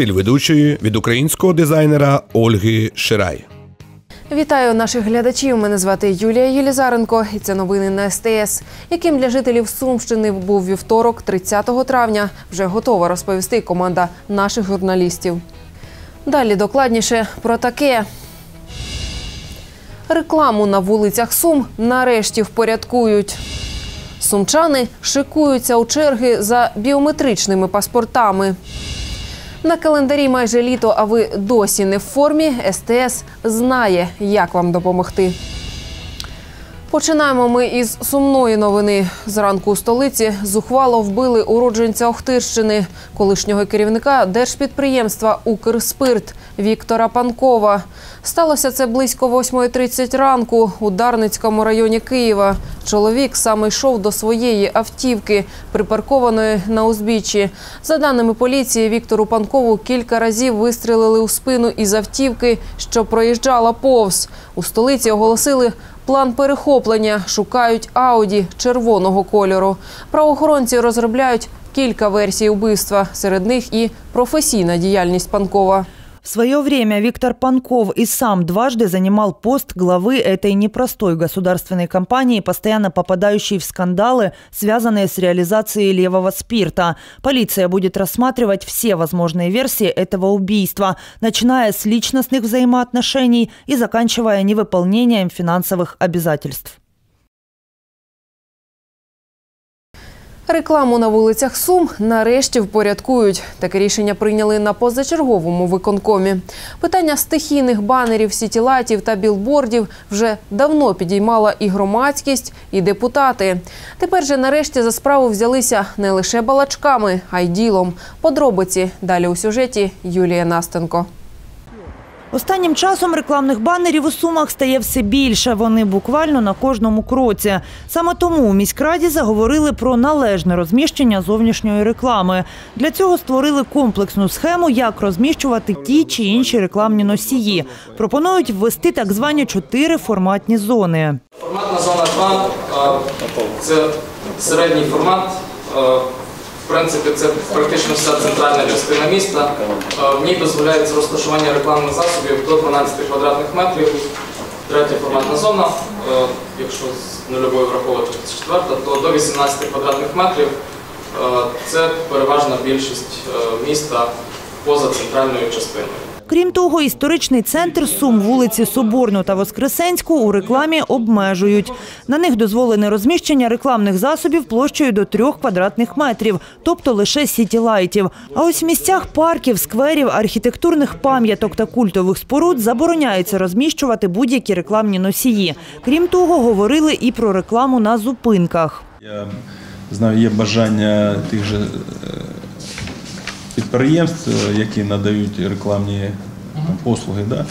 Стиль ведучої від українського дизайнера Ольги Ширай. Вітаю наших глядачів. Мене звати Юлія Єлізаренко, і це новини на СТС. Яким для жителів Сумщини був вівторок, 30 травня, вже готова розповісти команда наших журналістів. Далі докладніше про таке. Рекламу на вулицях Сум нарешті впорядкують. Сумчани шикуються у черги за біометричними паспортами. На календарі майже літо, а ви досі не в формі. СТС знає, як вам допомогти. Починаємо ми із сумної новини. Зранку у столиці зухвало вбили уродженця Охтирщини, колишнього керівника держпідприємства Укрспирт Віктора Панкова. Сталося це близько 8.30 ранку у Дарницькому районі Києва. Чоловік саме йшов до своєї автівки, припаркованої на узбіччі. За даними поліції, Віктору Панкову кілька разів вистрілили у спину із автівки, що проїжджала повз. У столиці оголосили План перехоплення шукають ауді червоного кольору. Правоохоронці розробляють кілька версій убивства. Серед них і професійна діяльність Панкова. В свое время Виктор Панков и сам дважды занимал пост главы этой непростой государственной компании, постоянно попадающей в скандалы, связанные с реализацией левого спирта. Полиция будет рассматривать все возможные версии этого убийства, начиная с личностных взаимоотношений и заканчивая невыполнением финансовых обязательств. Рекламу на вулицях Сум нарешті впорядкують. Таке рішення прийняли на позачерговому виконкомі. Питання стихійних банерів, сітілатів та білбордів вже давно підіймала і громадськість, і депутати. Тепер же нарешті за справу взялися не лише балачками, а й ділом. Подробиці далі у сюжеті Юлія Настенко. Останнім часом рекламних банерів у Сумах стає все більше. Вони буквально на кожному кроці. Саме тому у міськраді заговорили про належне розміщення зовнішньої реклами. Для цього створили комплексну схему, як розміщувати ті чи інші рекламні носії. Пропонують ввести так звані чотири форматні зони. Форматна зона 2 це середній формат. Принципі, це практично вся центральна частина міста. В ній дозволяється розташування рекламних засобів до 12 квадратних метрів. Третя форматна зона, якщо з нульовою враховувати четверта, то до 18 квадратних метрів. Це переважна більшість міста поза центральною частиною. Крім того, історичний центр Сум, вулиці Соборну та Воскресенську у рекламі обмежують. На них дозволене розміщення рекламних засобів площею до трьох квадратних метрів, тобто лише сітілайтів. А ось в місцях парків, скверів, архітектурних пам'яток та культових споруд забороняється розміщувати будь-які рекламні носії. Крім того, говорили і про рекламу на зупинках. Я знаю, є бажання тих же е, підприємств, е, які надають рекламні послуги, да,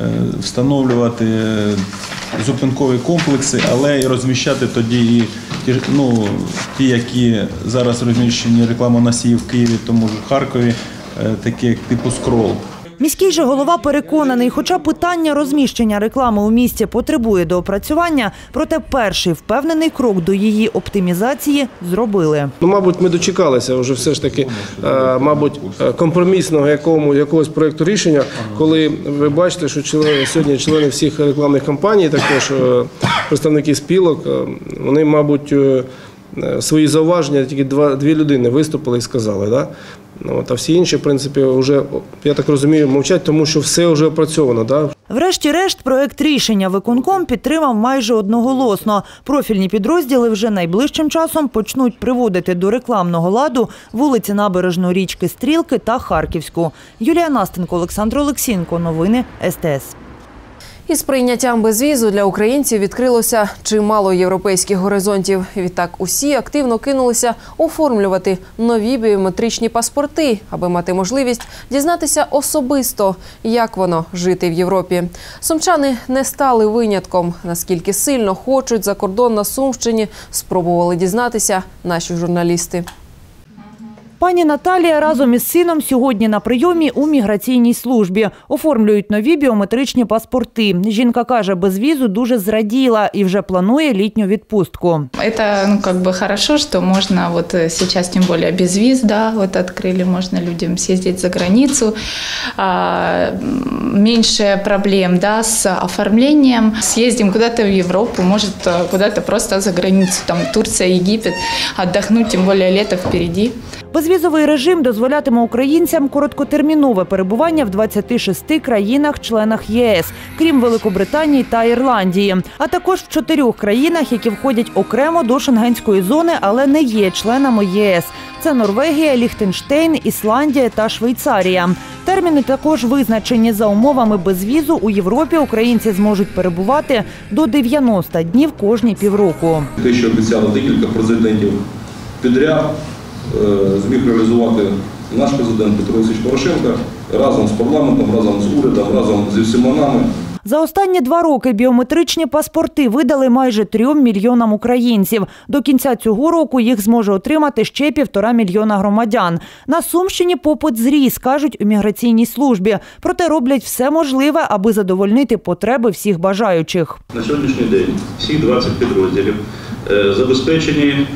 е, встановлювати е, зупинкові комплекси, але і розміщати тоді і ті, ну, ті які зараз розміщені рекламоносії в Києві, тому ж Харкові, е, такі як типу скрол. Міський же голова переконаний, хоча питання розміщення реклами у місті потребує доопрацювання, проте перший впевнений крок до її оптимізації зробили. Ну, мабуть, ми дочекалися вже все ж таки, е, мабуть, е, компромісного якому, якогось проєкту рішення, коли ви бачите, що члени, сьогодні члени всіх рекламних кампаній, також е, представники спілок, вони, мабуть, свої зауваження тільки два, дві людини виступили і сказали. Да? Ну, От, а всі інші, в принципі, вже, я так розумію, мовчать, тому що все вже опрацьовано. Да? Врешті-решт, проект рішення виконком підтримав майже одноголосно. Профільні підрозділи вже найближчим часом почнуть приводити до рекламного ладу вулиці Набережної річки Стрілки та Харківську. Юлія Настенко, Олександр Олексінко. Новини СТС. Із прийняттям безвізу для українців відкрилося чимало європейських горизонтів. Відтак усі активно кинулися оформлювати нові біометричні паспорти, аби мати можливість дізнатися особисто, як воно жити в Європі. Сумчани не стали винятком. Наскільки сильно хочуть за кордон на Сумщині, спробували дізнатися наші журналісти. Пані Наталія разом із сином сьогодні на прийомі у міграційній службі. Оформлюють нові біометричні паспорти. Жінка каже, без візу дуже зраділа і вже планує літню відпустку. Это, ну, как бы хорошо, что можно вот э, сейчас, тем более без виз, да, вот открыли, можно людям съездить за границу, А, м, меньше проблем, да, с оформлением. Съездим куда-то в Европу, может, э, куда-то просто за границу, там, Турция, Египет, отдохнуть, тем более лето впереди. Безвізовий режим дозволятиме українцям короткотермінове перебування в 26 країнах-членах ЄС, крім Великобританії та Ірландії, а також в чотирьох країнах, які входять окремо до шенгенської зони, але не є членами єС. Це Норвегія, Ліхтенштейн, Ісландія та Швейцарія. Терміни також визначені за умовами безвізу. У Європі українці зможуть перебувати до 90 днів кожні півроку. Те, що обіцяли декілька президентів підряд, зміг реалізувати наш президент Петро Олексійович Порошенко разом з парламентом, разом з урядом, разом зі всіма нами. За останні два роки біометричні паспорти видали майже трьом мільйонам українців. До кінця цього року їх зможе отримати ще півтора мільйона громадян. На Сумщині попит зріс, кажуть у міграційній службі. Проте роблять все можливе, аби задовольнити потреби всіх бажаючих. На сьогоднішній день всі 20 підрозділів е, забезпечені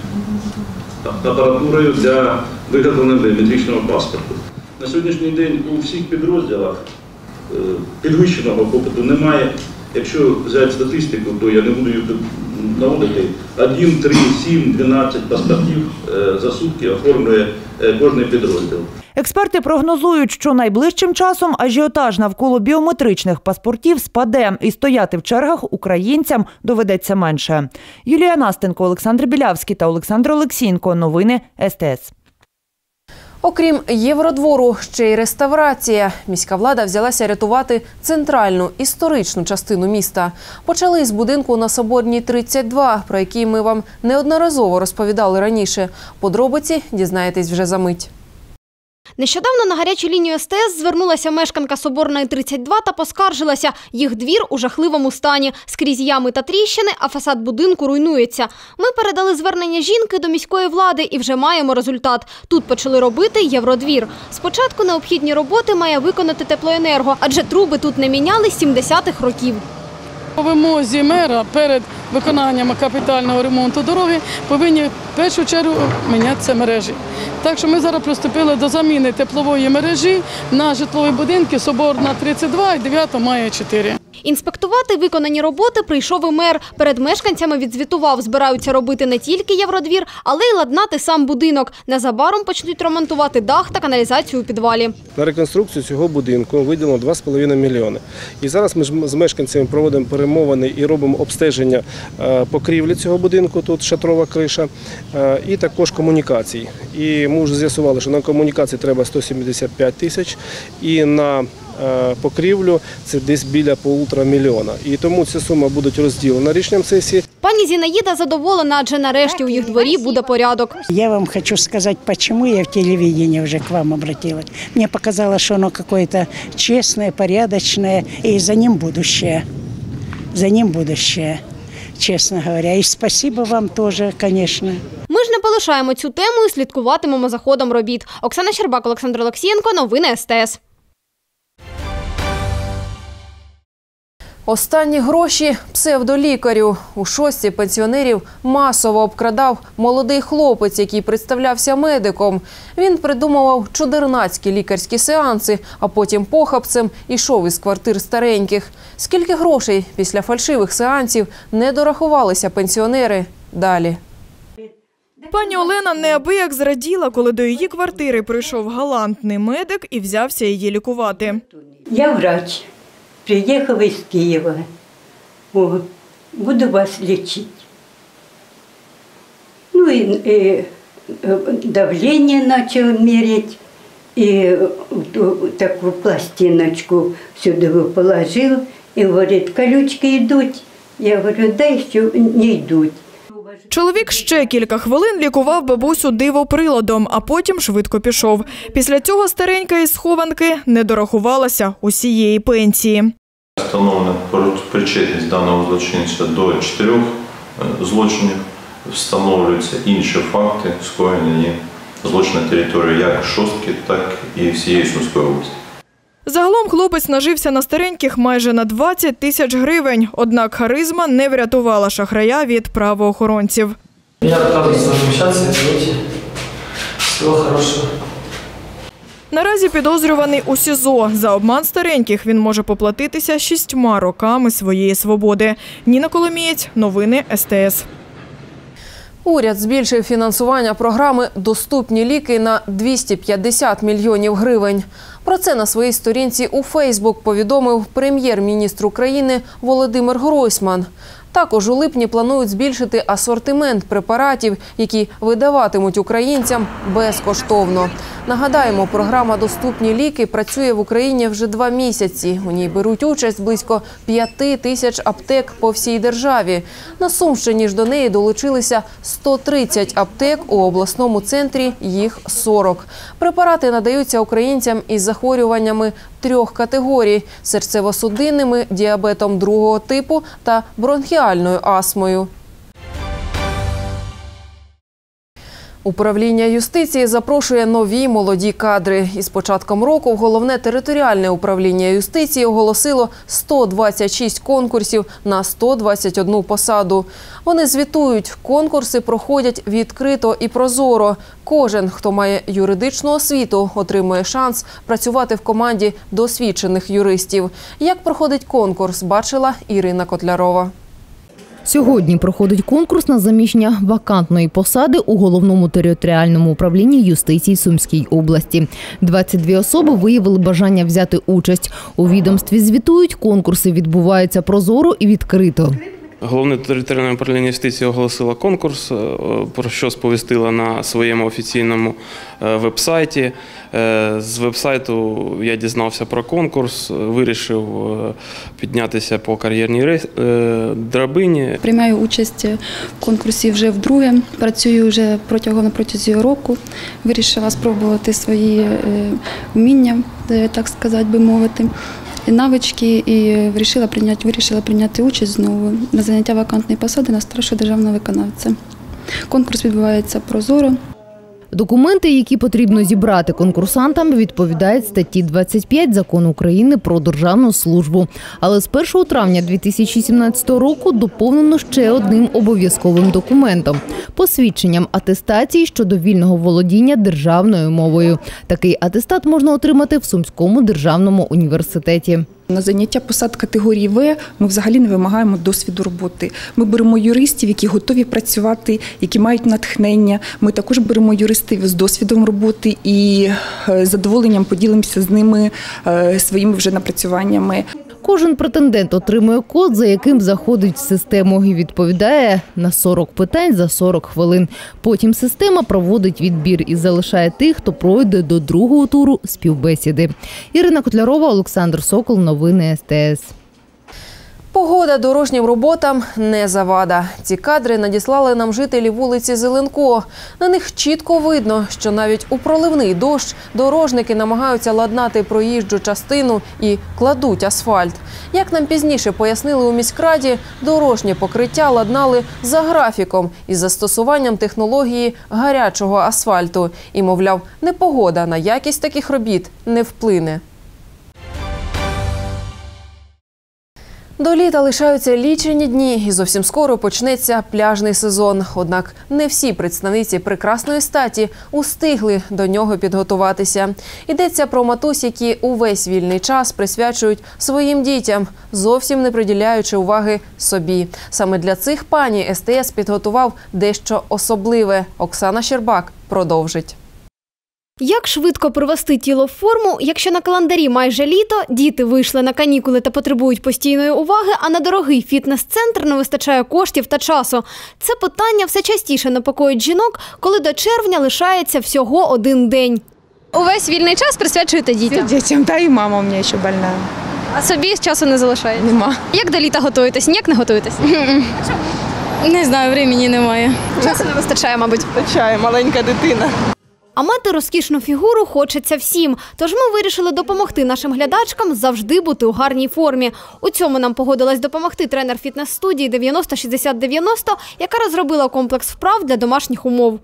апаратурою для виготовлення біометричного паспорту. На сьогоднішній день у всіх підрозділах е, підвищеного попиту немає. Якщо взяти статистику, то я не буду її наводити. 1, 3, 7, 12 паспортів е, за сутки оформлює е, кожний підрозділ. Експерти прогнозують, що найближчим часом ажіотаж навколо біометричних паспортів спаде і стояти в чергах українцям доведеться менше. Юлія Настенко, Олександр Білявський та Олександр Олексієнко. Новини СТС. Окрім Євродвору, ще й реставрація. Міська влада взялася рятувати центральну історичну частину міста. Почали з будинку на Соборній 32, про який ми вам неодноразово розповідали раніше. Подробиці дізнаєтесь вже за мить. Нещодавно на гарячу лінію СТС звернулася мешканка Соборної 32 та поскаржилася. Їх двір у жахливому стані. Скрізь ями та тріщини, а фасад будинку руйнується. Ми передали звернення жінки до міської влади і вже маємо результат. Тут почали робити євродвір. Спочатку необхідні роботи має виконати теплоенерго, адже труби тут не міняли з 70-х років. По вимозі мера перед виконанням капітального ремонту дороги повинні в першу чергу мінятися мережі. Так що ми зараз приступили до заміни теплової мережі на житлові будинки Соборна 32 і 9 має 4. Інспектувати виконані роботи прийшов і мер. Перед мешканцями відзвітував, збираються робити не тільки євродвір, але й ладнати сам будинок. Незабаром почнуть ремонтувати дах та каналізацію у підвалі. На реконструкцію цього будинку виділено 2,5 мільйони. І зараз ми з мешканцями проводимо перемовини і робимо обстеження е, покрівлі цього будинку, тут шатрова криша, е, і також комунікацій. І ми вже з'ясували, що на комунікації треба 175 тисяч, і на покрівлю це десь біля полутора мільйона. І тому ця сума буде розділена рішенням сесії. Пані Зінаїда задоволена, адже нарешті у їх дворі буде порядок. Я вам хочу сказать, почему я в телевидении уже к вам обратилась. Мне показалось, что оно какое-то честное, порядочное, и за ним будущее. За ним будущее, честно говоря. И спасибо вам тоже, конечно. Ми ж не полишаємо цю тему і слідкуватимемо за ходом робіт. Оксана Щербак, Олександр Олексієнко. Новини СТС. Останні гроші псевдолікарю. У шості пенсіонерів масово обкрадав молодий хлопець, який представлявся медиком. Він придумував чудернацькі лікарські сеанси, а потім похабцем ішов із квартир стареньких. Скільки грошей після фальшивих сеансів не дорахувалися пенсіонери? Далі. Пані Олена неабияк зраділа, коли до її квартири прийшов галантний медик і взявся її лікувати. Я врач. Приехала из Киева. Вот. Буду вас лечить. Ну и, и э, давление начал мерить. И вот такую пластиночку сюда положил. И говорит, колючки идут. Я говорю, да еще не идут. Чоловік ще кілька хвилин лікував бабусю дивоприладом, а потім швидко пішов. Після цього старенька із схованки не дорахувалася усієї пенсії. Встановлена причетність даного злочинця до чотирьох е, злочинів, встановлюються інші факти скоєння на території як Шостки, так і всієї Сумської області. Загалом хлопець нажився на стареньких майже на 20 тисяч гривень. Однак харизма не врятувала шахрая від правоохоронців. Я общаться, извините. Всего хорошего. Наразі підозрюваний у СІЗО. За обман стареньких він може поплатитися шістьма роками своєї свободи. Ніна Коломієць, новини СТС. Уряд збільшив фінансування програми Доступні ліки на 250 мільйонів гривень. Про це на своїй сторінці у Фейсбук повідомив прем'єр-міністр України Володимир Гройсман. Також у липні планують збільшити асортимент препаратів, які видаватимуть українцям безкоштовно. Нагадаємо, програма Доступні ліки працює в Україні вже два місяці. У ній беруть участь близько п'яти тисяч аптек по всій державі. На Сумщині ж до неї долучилися 130 аптек у обласному центрі. Їх 40. Препарати надаються українцям із захворюваннями трьох категорій: серцево-судинними, діабетом другого типу та бронхіальною астмою. Управління юстиції запрошує нові молоді кадри. Із початком року головне територіальне управління юстиції оголосило 126 конкурсів на 121 посаду. Вони звітують, конкурси проходять відкрито і прозоро. Кожен, хто має юридичну освіту, отримує шанс працювати в команді досвідчених юристів. Як проходить конкурс, бачила Ірина Котлярова. Сьогодні проходить конкурс на заміщення вакантної посади у головному територіальному управлінні юстиції Сумській області. 22 особи виявили бажання взяти участь. У відомстві звітують, конкурси відбуваються прозоро і відкрито. Головне територіальне управління юстиції оголосило конкурс, е, про що сповістила на своєму офіційному е, веб-сайті. Е, З веб-сайту я дізнався про конкурс, вирішив піднятися по кар'єрній драбині. Приймаю участь в конкурсі вже вдруге. Працюю вже протягом протязі року. Вирішила спробувати свої вміння, так сказати би мовити, навички, і вирішила прийняти, вирішила прийняти участь знову на заняття вакантної посади на старшого державного виконавця. Конкурс відбувається прозоро. Документи, які потрібно зібрати конкурсантам, відповідають статті 25 закону України про державну службу. Але з 1 травня 2017 року доповнено ще одним обов'язковим документом посвідченням атестації щодо вільного володіння державною мовою. Такий атестат можна отримати в Сумському державному університеті. На заняття посад категорії В ми взагалі не вимагаємо досвіду роботи. Ми беремо юристів, які готові працювати, які мають натхнення. Ми також беремо юристів з досвідом роботи і е, задоволенням поділимося з ними е, своїми вже напрацюваннями. Кожен претендент отримує код, за яким заходить в систему і відповідає на 40 питань за 40 хвилин. Потім система проводить відбір і залишає тих, хто пройде до другого туру співбесіди. Ірина Котлярова, Олександр Сокол. Новини СТС. Погода дорожнім роботам не завада. Ці кадри надіслали нам жителі вулиці Зеленко. На них чітко видно, що навіть у проливний дощ дорожники намагаються ладнати проїжджу частину і кладуть асфальт. Як нам пізніше пояснили у міськраді, дорожнє покриття ладнали за графіком із застосуванням технології гарячого асфальту. І, мовляв, непогода на якість таких робіт не вплине. До літа лишаються лічені дні, і зовсім скоро почнеться пляжний сезон. Однак не всі представниці прекрасної статі устигли до нього підготуватися. Йдеться про матусь, які увесь вільний час присвячують своїм дітям, зовсім не приділяючи уваги собі. Саме для цих пані СТС підготував дещо особливе. Оксана Щербак продовжить. Як швидко привести тіло в форму, якщо на календарі майже літо, діти вийшли на канікули та потребують постійної уваги, а на дорогий фітнес-центр не вистачає коштів та часу? Це питання все частіше непокоїть жінок, коли до червня лишається всього один день. Увесь вільний час присвячуєте дітям? Дітям, та і мама у мене ще больна. А собі часу не залишається? Нема. Як до літа готуєтесь? Ніяк не готуєтесь? Не знаю, времени немає. Часу не вистачає, мабуть. Вистачає, маленька дитина. А мати розкішну фігуру хочеться всім. Тож ми вирішили допомогти нашим глядачкам завжди бути у гарній формі. У цьому нам погодилась допомогти тренер фітнес-студії 90-60-90, яка розробила комплекс вправ для домашніх умов.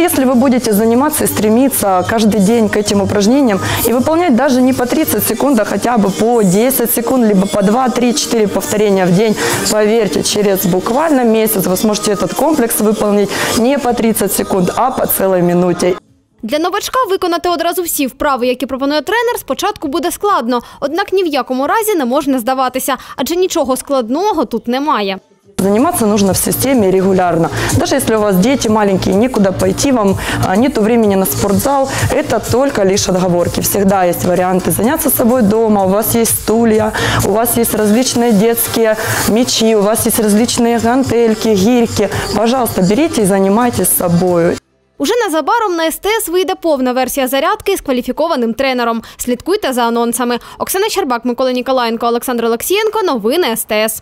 Если вы будете заниматься и стремиться каждый день к этим упражнениям и выполнять даже не по 30 секунд, а хотя бы по 10 секунд, либо по 2, 3, 4 повторения в день, поверьте, через буквально месяц вы сможете этот комплекс выполнить не по 30 секунд, а по целой минуте. Для новачка виконати одразу всі вправи, які пропонує тренер, спочатку буде складно. Однак ні в якому разі не можна здаватися, адже нічого складного тут немає. Заниматься нужно в системе регулярно. Даже если у вас дети маленькие, некуда пойти, вам а, нету времени на спортзал, это только лишь отговорки. Всегда есть варианты заняться собой дома, у вас есть стулья, у вас есть различные детские мячи, у вас есть различные гантельки, гирьки. Пожалуйста, берите и занимайтесь собой. Уже незабаром на СТС вийде повна версія зарядки з кваліфікованим тренером. Слідкуйте за анонсами. Оксана Щербак, Микола Ніколаєнко, Олександр Олексієнко. Новини СТС.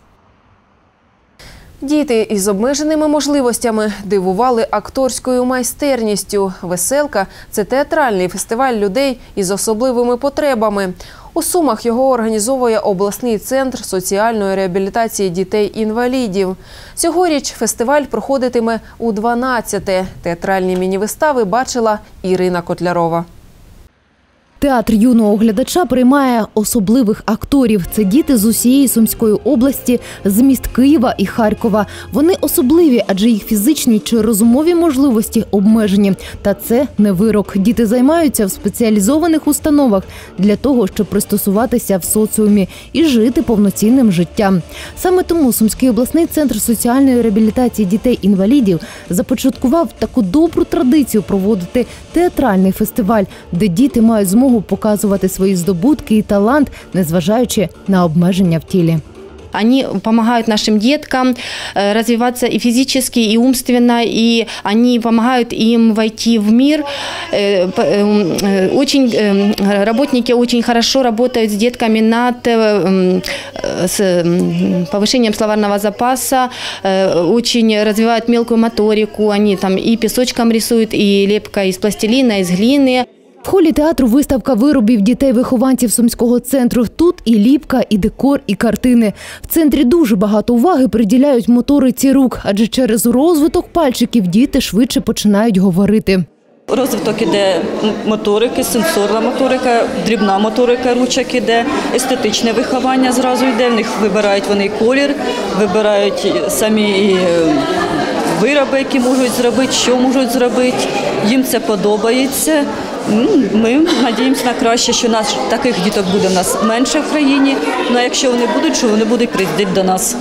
Діти із обмеженими можливостями дивували акторською майстерністю. Веселка це театральний фестиваль людей із особливими потребами. У Сумах його організовує обласний центр соціальної реабілітації дітей-інвалідів. Цьогоріч фестиваль проходитиме у 12-те. Театральні міні-вистави бачила Ірина Котлярова. Театр юного глядача приймає особливих акторів. Це діти з усієї Сумської області, з міст Києва і Харкова. Вони особливі, адже їх фізичні чи розумові можливості обмежені. Та це не вирок. Діти займаються в спеціалізованих установах для того, щоб пристосуватися в соціумі і жити повноцінним життям. Саме тому Сумський обласний центр соціальної реабілітації дітей-інвалідів започаткував таку добру традицію проводити театральний фестиваль, де діти мають змогу показувати свої здобутки і талант, незважаючи на обмеження в тілі. Они помогают нашим деткам э, развиваться и физически, и умственно, и они помогают им войти в мир. Э, п- э, э, Очень, э, работники очень хорошо работают с детками над э, м, э, с м, повышением словарного запаса, э, очень развивают мелкую моторику, они там и песочком рисуют, и лепкой из пластилина, из глины. Холі театру виставка виробів дітей-вихованців Сумського центру. Тут і ліпка, і декор, і картини. В центрі дуже багато уваги приділяють моториці рук, адже через розвиток пальчиків діти швидше починають говорити. Розвиток іде моторики, сенсорна моторика, дрібна моторика ручок іде, естетичне виховання зразу йде. В них вибирають вони колір, вибирають самі е, вироби, які можуть зробити, що можуть зробити. Їм це подобається. Ну, Ми надіємося на краще, що нас таких діток буде в нас менше в країні. Ну а якщо вони будуть, що вони будуть приїздити до нас.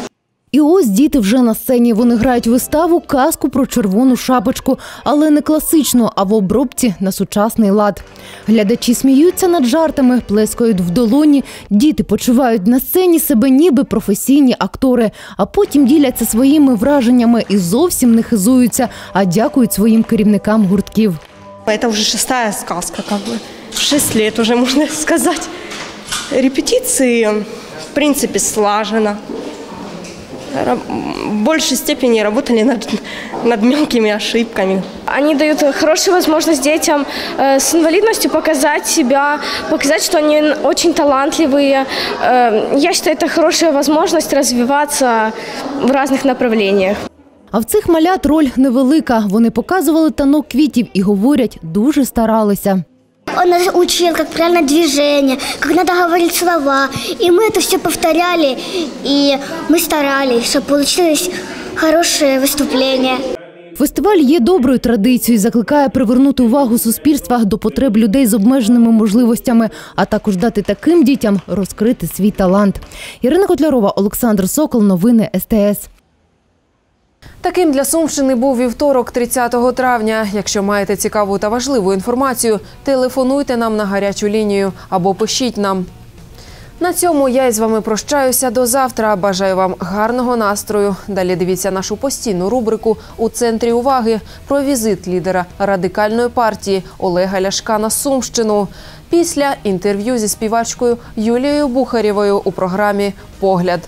І ось діти вже на сцені. Вони грають виставу казку про червону шапочку, але не класичну, а в обробці на сучасний лад. Глядачі сміються над жартами, плескають в долоні. Діти почувають на сцені себе ніби професійні актори, а потім діляться своїми враженнями і зовсім не хизуються, а дякують своїм керівникам гуртків. Это уже шестая сказка, как бы. Шесть лет уже, можно сказать. Репетиции, в принципе, слаженно Ра- В большей степени работали над, над мелкими ошибками. Они дают хорошую возможность детям э, с инвалидностью показать себя, показать, что они н- очень талантливые. Э, я считаю, это хорошая возможность развиваться в разных направлениях. А в цих малят роль невелика. Вони показували танок квітів і говорять, дуже старалися. Он нас учил, как правильно движение, как надо говорить слова. И мы это все повторяли, и мы старались, чтобы получилось хорошее выступление. Фестиваль є доброю традицією, закликає привернути увагу суспільства до потреб людей з обмеженими можливостями, а також дати таким дітям розкрити свій талант. Ірина Котлярова, Олександр Сокол. Новини СТС. Таким для Сумщини був вівторок, 30 травня. Якщо маєте цікаву та важливу інформацію, телефонуйте нам на гарячу лінію або пишіть нам. На цьому я із вами прощаюся до завтра. Бажаю вам гарного настрою. Далі дивіться нашу постійну рубрику у центрі уваги про візит лідера радикальної партії Олега Ляшка на Сумщину. Після інтерв'ю зі співачкою Юлією Бухарєвою у програмі Погляд.